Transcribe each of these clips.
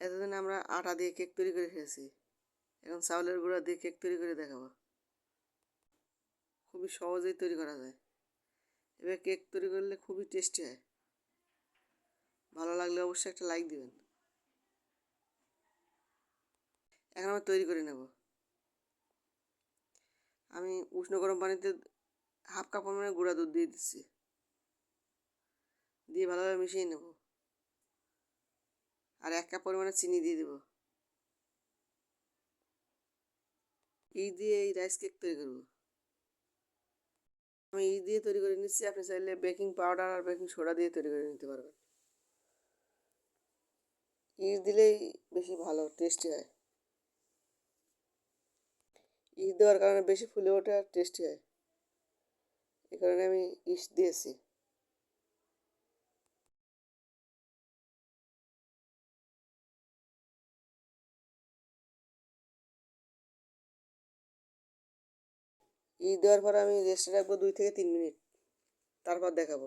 এতদিন আমরা আটা দিয়ে কেক তৈরি করে খেয়েছি। এখন চাউলের গুঁড়া দিয়ে কেক তৈরি করে দেখাবো। খুবই সহজেই তৈরি করা যায়। এবার কেক তৈরি করলে খুবই টেস্টি হয়। ভালো লাগলে অবশ্যই একটা লাইক দিবেন। এখন আমি তৈরি করে নেব। আমি উষ্ণ গরম পানিতে হাফ কাপ পরিমাণে গুঁড়া দুধ দিয়ে দিচ্ছি। দিয়ে ভালোভাবে মিশিয়ে নেব। আর এক কাপ পরিমাণে চিনি দিয়ে দেবো। এই দিয়ে এই রাইস কেক তৈরি করব। আমি এই দিয়ে তৈরি করে নিচ্ছি, আপনি চাইলে বেকিং পাউডার আর বেকিং সোডা দিয়ে তৈরি করে নিতে পারবেন। ইট দিলেই বেশি ভালো টেস্টি হয়। ইট দেওয়ার কারণে বেশি ফুলে ওঠে আর টেস্টি হয়। এই কারণে আমি ইস দিয়েছি। ই দেওয়ার পরে আমি রেস্টে রাখব দুই থেকে তিন মিনিট তারপর দেখাবো।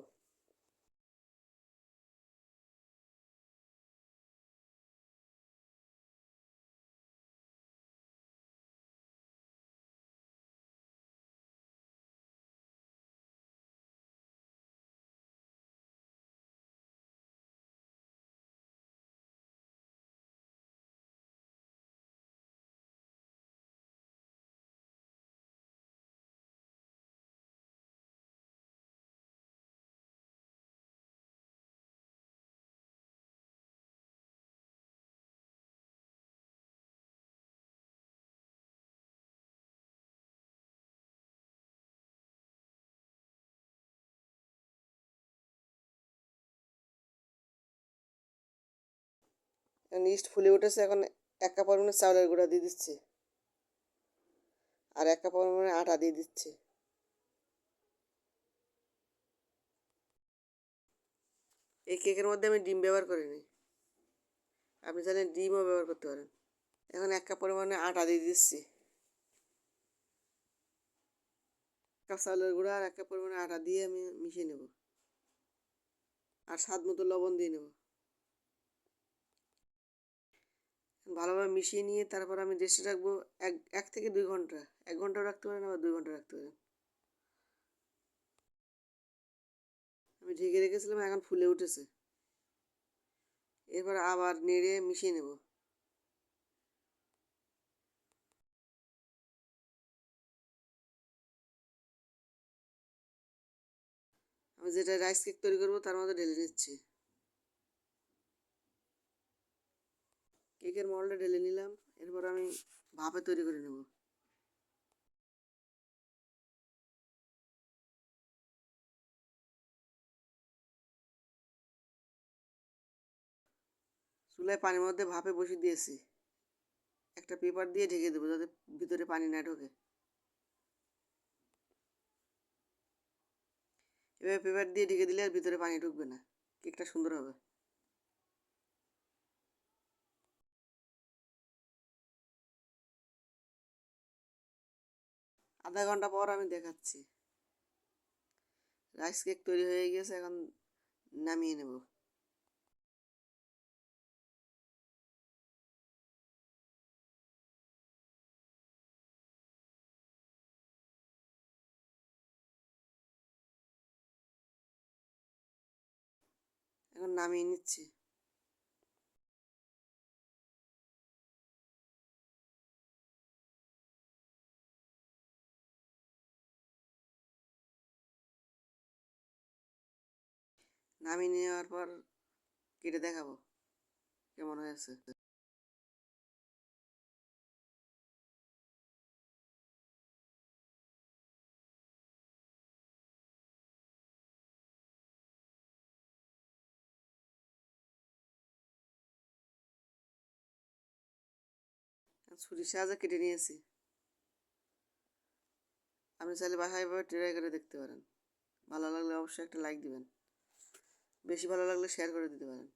ইস্ট ফুলে উঠেছে, এখন এক কাপ পরিমাণে চাউলের গুঁড়া দিয়ে দিচ্ছি। আর এক কাপ পরিমাণে আটা দিয়ে দিচ্ছি। এই কেকের মধ্যে আমি ডিম ব্যবহার করিনি। আপনি চাইলে ডিমও ব্যবহার করতে পারেন। এখন এক কাপ পরিমাণে আটা দিয়ে দিচ্ছি। কাপ চাউলের গুঁড়া আর এক কাপ পরিমাণে আটা দিয়ে আমি মিশিয়ে নেব। আর স্বাদ মতো লবণ দিয়ে নেব। ভালোভাবে মিশিয়ে নিয়ে তারপর আমি রেস্টে রাখব এক এক থেকে দুই ঘণ্টা। এক ঘন্টাও রাখতে পারেন, আবার দুই ঘণ্টা রাখতে পারেন। আমি ঢেকে রেখেছিলাম, এখন ফুলে উঠেছে। এরপর আবার নেড়ে মিশিয়ে নেব। আমি যেটা রাইস কেক তৈরি করব তার মধ্যে ঢেলে নিচ্ছি। কেকের মলটা ঢেলে নিলাম, এরপর আমি ভাপে তৈরি করে নেব। চুলায় পানির মধ্যে ভাপে বসিয়ে দিয়েছি। একটা পেপার দিয়ে ঢেকে দেবো যাতে ভিতরে পানি না ঢোকে। এভাবে পেপার দিয়ে ঢেকে দিলে আর ভিতরে পানি ঢুকবে না, কেকটা সুন্দর হবে। আধা ঘণ্টা পর আমি দেখাচ্ছি। রাইস কেক তৈরি হয়ে গেছে, এখন নামিয়ে নেব। এখন নামিয়ে নিচ্ছি। নামিয়ে নেওয়ার পর কেটে দেখাবো। কেমন হয়েছে? ছুরির সাহায্যে কেটে নিয়েছি। আপনি চাইলে বাসায় এভাবে ট্রাই করে দেখতে পারেন। ভালো লাগলে অবশ্যই একটা লাইক দিবেন। বেশি ভালো লাগলে শেয়ার করে দিতে পারেন।